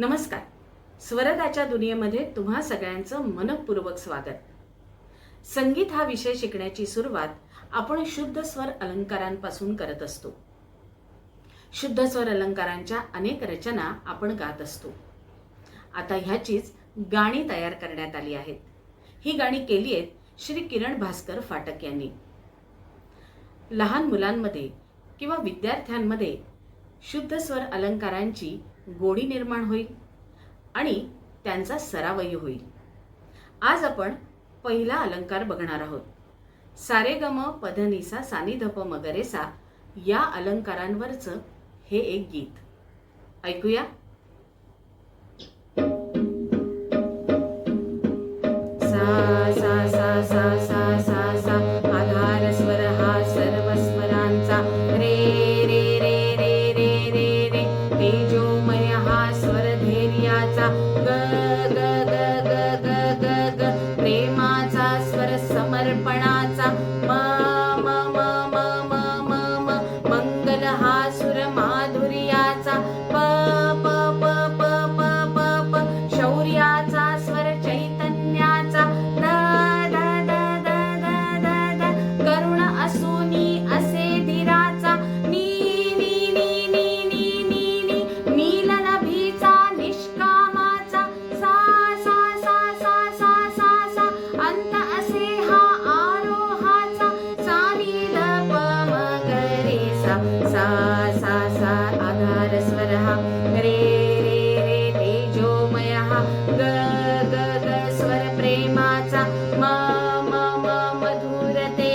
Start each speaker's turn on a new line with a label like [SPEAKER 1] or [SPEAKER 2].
[SPEAKER 1] नमस्कार. स्वरगाच्या दुनियेमध्ये तुम्हा सगळ्यांचं मनपूर्वक स्वागत. संगीत हा विषय शिकण्याची सुरुवात आपण शुद्ध स्वर अलंकारांपासून करत असतो. शुद्ध स्वर अलंकारांच्या अनेक रचना आपण गात असतो. आता ह्याचीच गाणी तयार करण्यात आली आहेत. ही गाणी केली आहेत श्री किरण भास्कर फाटक यांनी. लहान मुलांमध्ये किंवा विद्यार्थ्यांमध्ये शुद्ध स्वर अलंकारांची गोडी निर्माण होईल आणि त्यांचा सरावही होईल. आज आपण पहिला अलंकार बघणार आहोत. सारेगम पधनिसा सानिधप मगरेसा या अलंकारांवरचं हे एक गीत. ऐकूया? धैर्याचा ग ग ग ग ग ग ग. प्रेमाचा स्वर समर्पणाचा रे रे रे तेजोमय। ग ग ग स्वर प्रेमाचा म म मधुरते